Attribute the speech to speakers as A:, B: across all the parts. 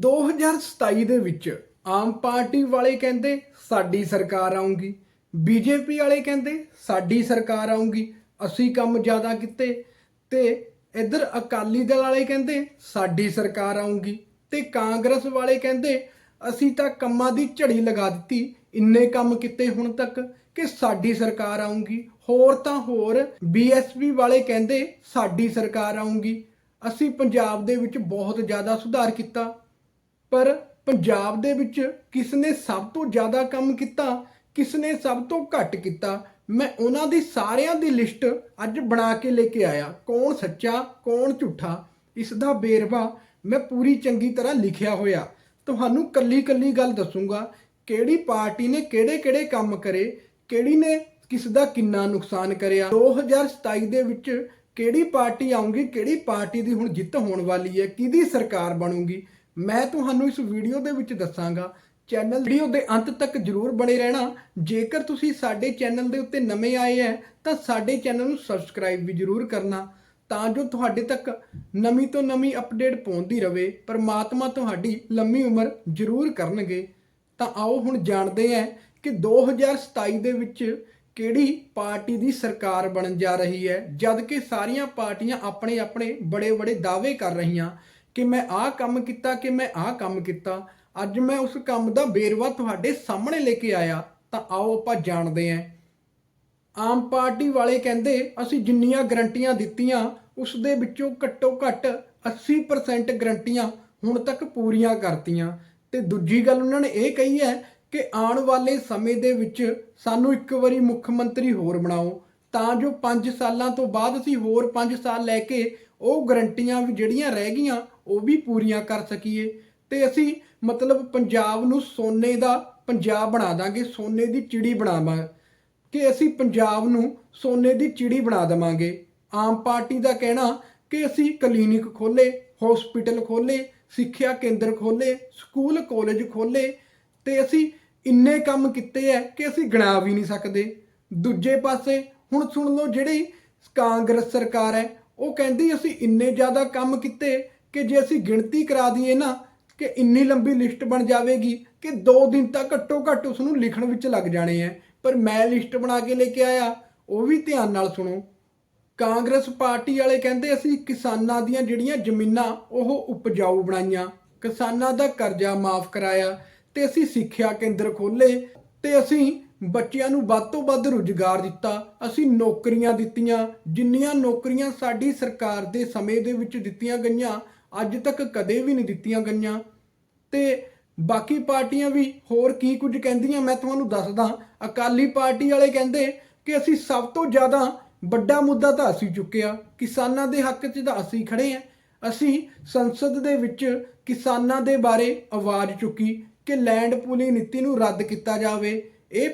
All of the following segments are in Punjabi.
A: 2027 ਦੇ ਵਿੱਚ ਆਮ ਪਾਰਟੀ ਵਾਲੇ ਕਹਿੰਦੇ ਸਾਡੀ ਸਰਕਾਰ ਆਉਂਗੀ ਬੀਜੇਪੀ ਵਾਲੇ ਕਹਿੰਦੇ ਸਾਡੀ ਸਰਕਾਰ ਆਉਂਗੀ ਅਸੀਂ ਕੰਮ ਜ਼ਿਆਦਾ ਕੀਤੇ ਤੇ ਇੱਧਰ ਅਕਾਲੀ ਦਲ ਵਾਲੇ ਕਹਿੰਦੇ ਸਾਡੀ ਸਰਕਾਰ ਆਉਂਗੀ ਤੇ ਕਾਂਗਰਸ ਵਾਲੇ ਕਹਿੰਦੇ ਅਸੀਂ ਤਾਂ ਕੰਮਾਂ ਦੀ ਝੜੀ ਲਗਾ ਦਿੱਤੀ, ਇੰਨੇ ਕੰਮ ਕੀਤੇ ਹੁਣ ਤੱਕ ਕਿ ਸਾਡੀ ਸਰਕਾਰ ਆਉਂਗੀ ਹੋਰ ਤਾਂ ਹੋਰ ਬੀਐਸਪੀ ਵਾਲੇ ਕਹਿੰਦੇ ਸਾਡੀ ਸਰਕਾਰ ਆਉਂਗੀ ਅਸੀਂ ਪੰਜਾਬ ਦੇ ਵਿੱਚ ਬਹੁਤ ਜ਼ਿਆਦਾ ਸੁਧਾਰ ਕੀਤਾ। ਪਰ ਪੰਜਾਬ ਦੇ ਵਿੱਚ ਕਿਸ ਨੇ ਸਭ ਤੋਂ ਜ਼ਿਆਦਾ ਕੰਮ ਕੀਤਾ ਕਿਸ ਨੇ ਸਭ ਤੋਂ ਘੱਟ ਕੀਤਾ, ਮੈਂ ਉਹਨਾਂ ਦੀ ਸਾਰਿਆਂ ਦੀ ਲਿਸਟ ਅੱਜ ਬਣਾ ਕੇ ਲੈ ਕੇ ਆਇਆ। ਕੌਣ ਸੱਚਾ, ਕੌਣ ਝੂਠਾ ਇਸ ਦਾ ਬੇਰਵਾ ਮੈਂ ਪੂਰੀ ਚੰਗੀ ਤਰ੍ਹਾਂ ਲਿਖਿਆ ਹੋਇਆ। ਤੁਹਾਨੂੰ ਕੱਲੀ ਕੱਲੀ ਗੱਲ ਦੱਸੂਗਾ, ਕਿਹੜੀ ਪਾਰਟੀ ਨੇ ਕਿਹੜੇ ਕਿਹੜੇ ਕੰਮ ਕਰੇ, ਕਿਹੜੀ ਨੇ ਕਿਸ ਦਾ ਕਿੰਨਾ ਨੁਕਸਾਨ ਕਰਿਆ। 2027 ਦੇ ਵਿੱਚ ਕਿਹੜੀ ਪਾਰਟੀ ਆਉਂਗੀ ਕਿਹੜੀ ਪਾਰਟੀ ਦੀ ਹੁਣ ਜਿੱਤ ਹੋਣ ਵਾਲੀ ਹੈ, ਕਿਹਦੀ ਸਰਕਾਰ ਬਣੂਗੀ ਮੈਂ ਤੁਹਾਨੂੰ ਇਸ ਵੀਡੀਓ ਦੇ ਵਿੱਚ ਦੱਸਾਂਗਾ। ਚੈਨਲ ਵੀਡੀਓ ਦੇ ਅੰਤ ਤੱਕ ਜਰੂਰ ਬਣੇ ਰਹਿਣਾ। ਜੇਕਰ ਤੁਸੀਂ ਸਾਡੇ ਚੈਨਲ ਦੇ ਉੱਤੇ ਨਵੇਂ ਆਏ ਹੈ ਤਾਂ ਸਾਡੇ ਚੈਨਲ ਨੂੰ ਸਬਸਕ੍ਰਾਈਬ ਵੀ ਜਰੂਰ ਕਰਨਾ। ਤਾਂ ਜੋ ਤੁਹਾਡੇ ਤੱਕ ਨਵੀਂ ਤੋਂ ਨਵੀਂ ਅਪਡੇਟ ਪਹੁੰਚਦੀ ਰਹੇ ਪਰਮਾਤਮਾ ਤੁਹਾਡੀ ਲੰਮੀ ਉਮਰ ਜਰੂਰ ਕਰਨਗੇ। ਤਾਂ ਆਓ ਹੁਣ ਜਾਣਦੇ ਹਾਂ ਕਿ 2027 ਦੇ ਵਿੱਚ ਕਿਹੜੀ ਪਾਰਟੀ ਦੀ ਸਰਕਾਰ ਬਣਨ ਜਾ ਰਹੀ ਹੈ ਜਦ ਕਿ ਸਾਰੀਆਂ ਪਾਰਟੀਆਂ ਆਪਣੇ ਆਪਣੇ ਬੜੇ ਬੜੇ ਦਾਅਵੇ ਕਰ ਰਹੀਆਂ। ਕਿ ਮੈਂ ਆਹ ਕੰਮ ਕੀਤਾ ਕਿ ਮੈਂ ਆਹ ਕੰਮ ਕੀਤਾ। ਅੱਜ ਮੈਂ ਉਸ ਕੰਮ ਦਾ ਬੇਰਵਾ ਤੁਹਾਡੇ ਸਾਹਮਣੇ ਲੈ ਕੇ ਆਇਆ, ਤਾਂ ਆਓ ਆਪਾਂ ਜਾਣਦੇ ਹਾਂ। ਆਮ ਪਾਰਟੀ ਵਾਲੇ ਕਹਿੰਦੇ, ਅਸੀਂ ਜਿੰਨੀਆਂ ਗਰੰਟੀਆਂ ਦਿੱਤੀਆਂ, ਉਸ ਦੇ ਵਿੱਚੋਂ ਘੱਟੋ ਘੱਟ 80% ਗਰੰਟੀਆਂ ਹੁਣ ਤੱਕ ਪੂਰੀਆਂ ਕਰਤੀਆਂ। ਤੇ ਦੂਜੀ ਗੱਲ ਉਹਨਾਂ ਨੇ ਇਹ ਕਹੀ ਹੈ ਕਿ ਆਉਣ ਵਾਲੇ ਸਮੇਂ ਦੇ ਵਿੱਚ ਸਾਨੂੰ ਇੱਕ ਵਾਰੀ ਮੁੱਖ ਮੰਤਰੀ ਹੋਰ ਬਣਾਓ। ਤਾਂ ਜੋ 5 ਸਾਲਾਂ ਤੋਂ ਬਾਅਦ ਅਸੀਂ ਹੋਰ 5 ਸਾਲ ਲੈ ਕੇ ਉਹ ਗਰੰਟੀਆਂ ਵੀ ਜਿਹੜੀਆਂ ਰਹਿ ਗਈਆਂ, ਉਹ ਵੀ ਪੂਰੀਆਂ ਕਰ ਸਕੀਏ। ਤੇ ਅਸੀਂ ਮਤਲਬ ਪੰਜਾਬ ਨੂੰ ਸੋਨੇ ਦਾ ਪੰਜਾਬ ਬਣਾ ਦਾਂਗੇ, ਸੋਨੇ ਦੀ ਚਿੜੀ ਬਣਾਵਾਂ। ਕਿ ਅਸੀਂ ਪੰਜਾਬ ਨੂੰ ਸੋਨੇ ਦੀ ਚਿੜੀ ਬਣਾ ਦੇਵਾਂਗੇ। ਆਮ ਪਾਰਟੀ ਦਾ ਕਹਿਣਾ ਕਿ ਅਸੀਂ ਕਲੀਨਿਕ ਖੋਲੇ ਹਸਪੀਟਲ ਖੋਲੇ ਸਿੱਖਿਆ ਕੇਂਦਰ ਖੋਲੇ ਸਕੂਲ, ਕਾਲਜ ਖੋਲੇ ਤੇ ਅਸੀਂ ਇੰਨੇ ਕੰਮ ਕੀਤੇ ਐ ਕਿ ਅਸੀਂ ਗਿਣਾ ਵੀ ਨਹੀਂ ਸਕਦੇ। ਦੂਜੇ ਪਾਸੇ ਹੁਣ ਸੁਣ ਲਓ ਜਿਹੜੀ ਕਾਂਗਰਸ ਸਰਕਾਰ ਹੈ ਉਹ ਕਹਿੰਦੀ, ਅਸੀਂ ਇੰਨੇ ਜ਼ਿਆਦਾ ਕੰਮ ਕੀਤੇ ਕਿ ਜੇ ਅਸੀਂ ਗਿਣਤੀ ਕਰਾ ਦਈਏ ਨਾ, ਕਿ ਇੰਨੀ ਲੰਬੀ ਲਿਸਟ ਬਣ ਜਾਵੇਗੀ ਕਿ 2 ਦਿਨ ਤੱਕ ਘੱਟੋ ਘੱਟ ਉਸ ਨੂੰ ਲਿਖਣ ਵਿੱਚ ਲੱਗ ਜਾਣੇ ਐ। ਪਰ ਮੈਂ ਲਿਸਟ ਬਣਾ ਕੇ ਲੈ ਕੇ ਆਇਆ, ਉਹ ਵੀ ਧਿਆਨ ਨਾਲ ਸੁਣੋ। ਕਾਂਗਰਸ ਪਾਰਟੀ ਵਾਲੇ ਕਹਿੰਦੇ, ਅਸੀਂ ਕਿਸਾਨਾਂ ਦੀਆਂ ਜਿਹੜੀਆਂ ਜ਼ਮੀਨਾਂ, ਉਹ ਉਪਜਾਊ ਬਣਾਈਆਂ। ਕਿਸਾਨਾਂ ਦਾ ਕਰਜ਼ਾ ਮਾਫ ਕਰਾਇਆ ਤੇ ਅਸੀਂ ਸਿੱਖਿਆ ਕੇਂਦਰ ਖੋਲੇ ਤੇ ਅਸੀਂ ਬੱਚਿਆਂ ਨੂੰ ਵੱਧ ਤੋਂ ਵੱਧ ਰੁਜ਼ਗਾਰ ਦਿੱਤਾ, ਅਸੀਂ ਨੌਕਰੀਆਂ ਦਿੱਤੀਆਂ, ਜਿੰਨੀਆਂ ਨੌਕਰੀਆਂ ਸਾਡੀ ਸਰਕਾਰ ਦੇ ਸਮੇਂ ਦੇ ਵਿੱਚ ਦਿੱਤੀਆਂ ਗਈਆਂ, ਅੱਜ ਤੱਕ ਕਦੇ ਵੀ ਨਹੀਂ ਦਿੱਤੀਆਂ ਗਈਆਂ। ਤੇ ਬਾਕੀ ਪਾਰਟੀਆਂ ਵੀ ਹੋਰ ਕੀ ਕੁਝ ਕਹਿੰਦੀਆਂ, ਮੈਂ ਤੁਹਾਨੂੰ ਦੱਸਦਾ, ਅਕਾਲੀ ਪਾਰਟੀ ਵਾਲੇ ਕਹਿੰਦੇ ਕਿ ਅਸੀਂ ਸਭ ਤੋਂ ਜ਼ਿਆਦਾ ਵੱਡਾ ਮੁੱਦਾ ਤਾਂ ਅਸੀਂ ਚੁੱਕਿਆ ਕਿਸਾਨਾਂ ਦੇ ਹੱਕ 'ਚ ਤਾਂ ਅਸੀਂ ਖੜੇ ਆ ਅਸੀਂ ਸੰਸਦ ਦੇ ਵਿੱਚ ਕਿਸਾਨਾਂ ਦੇ ਬਾਰੇ ਆਵਾਜ਼ ਚੁੱਕੀ ਕਿ ਲੈਂਡ ਪੂਲਿੰਗ ਨੀਤੀ ਨੂੰ ਰੱਦ ਕੀਤਾ ਜਾਵੇ। ਇਹ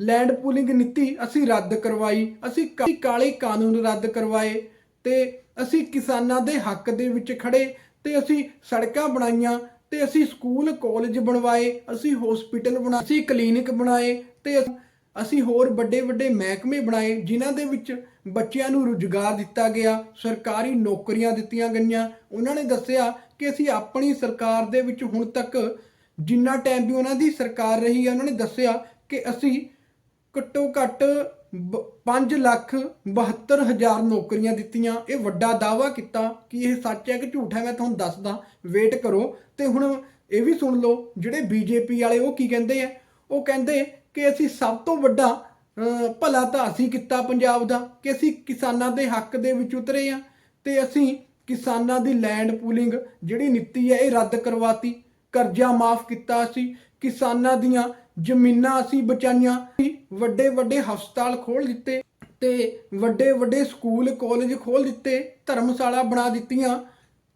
A: ਲੈਂਡ ਪੂਲਿੰਗ ਨੀਤੀ ਅਸੀਂ ਰੱਦ ਕਰਵਾਈ, ਅਸੀਂ ਕਾ- ਕਾਲੇ ਕਾਨੂੰਨ ਰੱਦ ਕਰਵਾਏ ਤੇ ਅਸੀਂ ਕਿਸਾਨਾਂ ਦੇ ਹੱਕ ਦੇ ਵਿੱਚ ਖੜੇ ਤੇ ਅਸੀਂ ਸੜਕਾਂ ਬਣਾਈਆਂ ਤੇ ਅਸੀਂ ਸਕੂਲ ਕਾਲਜ ਬਣਵਾਏ, ਅਸੀਂ ਹਸਪੀਟਲ ਬਣਾਏ ਅਸੀਂ ਕਲੀਨਿਕ ਬਣਾਏ ਤੇ ਅਸੀਂ ਹੋਰ ਵੱਡੇ ਵੱਡੇ ਮਹਿਕਮੇ ਬਣਾਏ ਜਿਨ੍ਹਾਂ ਦੇ ਵਿੱਚ ਬੱਚਿਆਂ ਨੂੰ ਰੁਜ਼ਗਾਰ ਦਿੱਤਾ ਗਿਆ, ਸਰਕਾਰੀ ਨੌਕਰੀਆਂ ਦਿੱਤੀਆਂ ਗਈਆਂ। ਉਹਨਾਂ ਨੇ ਦੱਸਿਆ ਕਿ ਅਸੀਂ ਆਪਣੀ ਸਰਕਾਰ ਦੇ ਵਿੱਚ ਹੁਣ ਤੱਕ ਜਿੰਨਾ ਟਾਈਮ ਵੀ ਉਹਨਾਂ ਦੀ ਸਰਕਾਰ ਰਹੀ ਹੈ, ਉਹਨਾਂ ਨੇ ਦੱਸਿਆ ਕਿ ਅਸੀਂ ਘੱਟੋ ਘੱਟ 5 ਲੱਖ 72 ਹਜ਼ਾਰ ਨੌਕਰੀਆਂ ਦਿੱਤੀਆਂ। ਇਹ ਵੱਡਾ ਦਾਵਾ ਕੀਤਾ ਕਿ ਇਹ ਸੱਚ ਹੈ ਕਿ ਝੂਠ ਹੈ, ਮੈਂ ਤੁਹਾਨੂੰ ਦੱਸਦਾ। ਵੇਟ ਕਰੋ। ਤੇ ਹੁਣ ਇਹ ਵੀ ਸੁਣ ਲਓ, ਜਿਹੜੇ ਬੀਜੇਪੀ ਵਾਲੇ, ਉਹ ਕੀ ਕਹਿੰਦੇ ਆ? ਉਹ ਕਹਿੰਦੇ ਕਿ ਅਸੀਂ ਸਭ ਤੋਂ ਵੱਡਾ ਭਲਾ ਤਾਂ ਅਸੀਂ ਕੀਤਾ ਪੰਜਾਬ ਦਾ, ਕਿ ਅਸੀਂ ਕਿਸਾਨਾਂ ਦੇ ਹੱਕ ਦੇ ਵਿੱਚ ਉਤਰੇ ਆ। ਤੇ ਅਸੀਂ ਕਿਸਾਨਾਂ ਦੀ ਲੈਂਡ ਪੂਲਿੰਗ ਜਿਹੜੀ ਨੀਤੀ ਹੈ, ਇਹ ਰੱਦ ਕਰਵਾਤੀ। ਕਰਜ਼ਾ ਮਾਫ ਕੀਤਾ ਸੀ। ਕਿਸਾਨਾਂ ਦੀਆਂ ਜ਼ਮੀਨਾਂ ਅਸੀਂ ਬਚਾਈਆਂ। ਵੱਡੇ ਵੱਡੇ ਹਸਪਤਾਲ ਖੋਲ ਦਿੱਤੇ ਤੇ ਵੱਡੇ ਵੱਡੇ ਸਕੂਲ, ਕਾਲਜ ਖੋਲ ਦਿੱਤੇ, ਧਰਮਸ਼ਾਲਾ ਬਣਾ ਦਿੱਤੀਆਂ।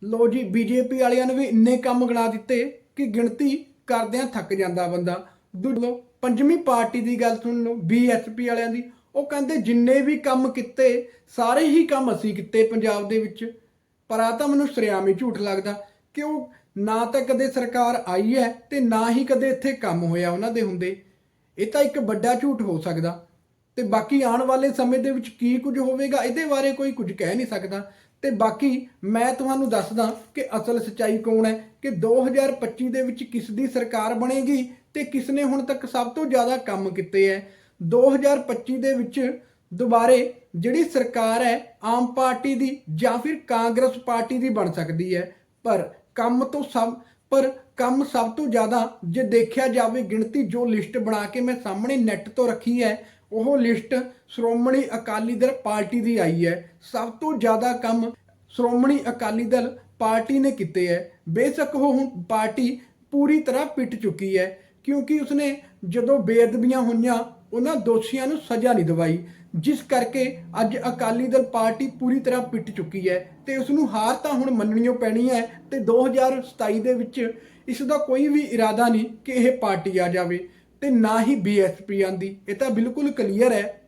A: ਲੋ ਜੀ, ਬੀਜੇਪੀ ਵਾਲਿਆਂ ਨੇ ਵੀ ਇੰਨੇ ਕੰਮ ਗਣਾ ਦਿੱਤੇ ਕਿ ਗਿਣਤੀ ਕਰਦਿਆਂ ਥੱਕ ਜਾਂਦਾ ਬੰਦਾ। ਦੂਜੋ ਪੰਜਵੀਂ ਪਾਰਟੀ ਦੀ ਗੱਲ ਸੁਣ ਲਓ ਬੀਐਸਪੀ ਵਾਲਿਆਂ ਦੀ। ਉਹ ਕਹਿੰਦੇ ਜਿੰਨੇ ਵੀ ਕੰਮ ਕੀਤੇ, ਸਾਰੇ ਹੀ ਕੰਮ ਅਸੀਂ ਕੀਤੇ ਪੰਜਾਬ ਦੇ ਵਿੱਚ। ਪਰ ਆ ਤਾਂ ਮੈਨੂੰ ਸਰਿਆਮੀ ਝੂਠ ਲੱਗਦਾ। ਕਿ ਉਹ ਨਾ ਤਾਂ ਕਦੇ ਸਰਕਾਰ ਆਈ ਹੈ ਤੇ ਨਾ ਹੀ ਕਦੇ ਇੱਥੇ ਕੰਮ ਹੋਇਆ ਉਹਨਾਂ ਦੇ ਹੁੰਦੇ। ਇਹ ਤਾਂ ਇੱਕ ਵੱਡਾ ਝੂਠ ਹੋ ਸਕਦਾ। ਤੇ ਬਾਕੀ ਆਉਣ ਵਾਲੇ ਸਮੇਂ ਦੇ ਵਿੱਚ ਕੀ ਕੁਝ ਹੋਵੇਗਾ, ਇਹਦੇ ਬਾਰੇ ਕੋਈ ਕੁਝ ਕਹਿ ਨਹੀਂ ਸਕਦਾ। ਤੇ ਬਾਕੀ ਮੈਂ ਤੁਹਾਨੂੰ ਦੱਸਦਾ ਕਿ ਅਸਲ ਸਚਾਈ ਕੌਣ ਹੈ ਕਿ 2025 ਦੇ ਵਿੱਚ ਕਿਸ ਦੀ ਸਰਕਾਰ ਬਣੇਗੀ ਤੇ ਕਿਸ ਨੇ ਹੁਣ ਤੱਕ ਸਭ ਤੋਂ ਜ਼ਿਆਦਾ ਕੰਮ ਕੀਤੇ ਹੈ। 2025 ਦੇ ਵਿੱਚ ਦੁਬਾਰੇ ਜਿਹੜੀ ਸਰਕਾਰ ਹੈ ਆਮ ਪਾਰਟੀ ਦੀ ਜਾਂ ਫਿਰ ਕਾਂਗਰਸ ਪਾਰਟੀ ਦੀ ਬਣ ਸਕਦੀ ਹੈ। ਪਰ ਕੰਮ ਤੋਂ ਸਭ, ਪਰ ਕੰਮ ਸਭ ਤੋਂ ਜ਼ਿਆਦਾ ਜੇ ਦੇਖਿਆ ਜਾਵੇ ਗਿਣਤੀ ਜੋ ਲਿਸਟ ਬਣਾ ਕੇ ਮੈਂ ਸਾਹਮਣੇ ਨੈੱਟ ਤੋਂ ਰੱਖੀ ਹੈ, ਉਹ ਲਿਸਟ ਸ਼੍ਰੋਮਣੀ ਅਕਾਲੀ ਦਲ ਪਾਰਟੀ ਦੀ ਆਈ ਹੈ। ਸਭ ਤੋਂ ਜ਼ਿਆਦਾ ਕੰਮ ਸ਼੍ਰੋਮਣੀ ਅਕਾਲੀ ਦਲ ਪਾਰਟੀ ਨੇ ਕੀਤੇ ਹੈ। ਬੇਸ਼ੱਕ ਉਹ ਹੁਣ ਪਾਰਟੀ ਪੂਰੀ ਤਰ੍ਹਾਂ ਪਿੱਟ ਚੁੱਕੀ ਹੈ, ਕਿਉਂਕਿ ਉਸਨੇ ਜਦੋਂ ਬੇਅਦਬੀਆਂ ਹੋਈਆਂ ਉਹਨਾਂ ਦੋਸ਼ੀਆਂ ਨੂੰ ਸਜ਼ਾ ਨਹੀਂ ਦਵਾਈ, ਜਿਸ ਕਰਕੇ ਅੱਜ ਅਕਾਲੀ ਦਲ ਪਾਰਟੀ ਪੂਰੀ ਤਰ੍ਹਾਂ ਪਿੱਟ ਚੁੱਕੀ ਹੈ ਤੇ ਉਸ ਨੂੰ ਹਾਰ ਤਾਂ ਹੁਣ ਮੰਨਣੀਓ ਪੈਣੀ ਹੈ ਤੇ 2027 ਦੇ ਵਿੱਚ ਇਸ ਦਾ ਕੋਈ ਵੀ ਇਰਾਦਾ ਨਹੀਂ ਕਿ ਇਹ ਪਾਰਟੀ ਆ ਜਾਵੇ ਤੇ ਨਾ ਹੀ ਬੀਐਸਪੀ ਆਂਦੀ। ਇਹ ਤਾਂ ਬਿਲਕੁਲ ਕਲੀਅਰ ਹੈ।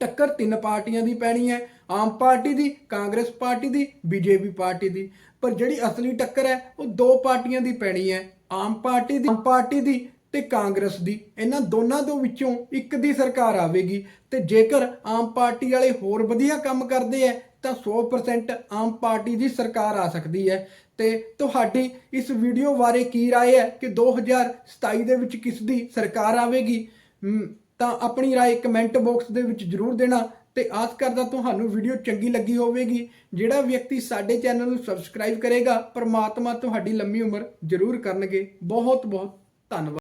A: ਟੱਕਰ ਤਿੰਨ ਪਾਰਟੀਆਂ ਦੀ ਪੈਣੀ ਹੈ, ਆਮ ਪਾਰਟੀ ਦੀ, ਕਾਂਗਰਸ ਪਾਰਟੀ ਦੀ ਬੀਜੇਪੀ ਪਾਰਟੀ ਦੀ। ਪਰ ਜਿਹੜੀ ਅਸਲੀ ਟੱਕਰ ਹੈ, ਉਹ ਦੋ ਪਾਰਟੀਆਂ ਦੀ ਪੈਣੀ ਹੈ। ਆਮ ਪਾਰਟੀ ਦੀ ਪਾਰਟੀ ਦੀ ਤੇ ਕਾਂਗਰਸ ਦੀ ਇਹਨਾਂ ਦੋਨਾਂ ਦੇ ਵਿੱਚੋਂ ਇੱਕ ਦੀ ਸਰਕਾਰ ਆਵੇਗੀ ਤੇ ਜੇਕਰ ਆਮ ਪਾਰਟੀ ਵਾਲੇ ਹੋਰ ਵਧੀਆ ਕੰਮ ਕਰਦੇ ਹੈ ਤਾਂ 100% ਆਮ ਪਾਰਟੀ ਦੀ ਸਰਕਾਰ ਆ ਸਕਦੀ ਹੈ ਤੇ ਤੁਹਾਡੀ ਇਸ ਵੀਡੀਓ ਬਾਰੇ ਕੀ رائے ਹੈ ਕਿ 2027 ਦੇ ਵਿੱਚ ਕਿਸ ਦੀ ਸਰਕਾਰ ਆਵੇਗੀ ਹਮ, ਤਾਂ ਆਪਣੀ رائے ਕਮੈਂਟ ਬਾਕਸ ਦੇ ਵਿੱਚ ਜਰੂਰ ਦੇਣਾ ਤੇ ਆਸ ਕਰਦਾ ਤੁਹਾਨੂੰ ਵੀਡੀਓ ਚੰਗੀ ਲੱਗੀ ਹੋਵੇਗੀ ਜਿਹੜਾ ਵਿਅਕਤੀ ਸਾਡੇ ਚੈਨਲ ਨੂੰ ਸਬਸਕ੍ਰਾਈਬ ਕਰੇਗਾ ਪਰਮਾਤਮਾ ਤੁਹਾਡੀ ਲੰਮੀ ਉਮਰ ਜਰੂਰ ਕਰਨਗੇ ਬਹੁਤ ਬਹੁਤ ਧੰਨਵਾਦ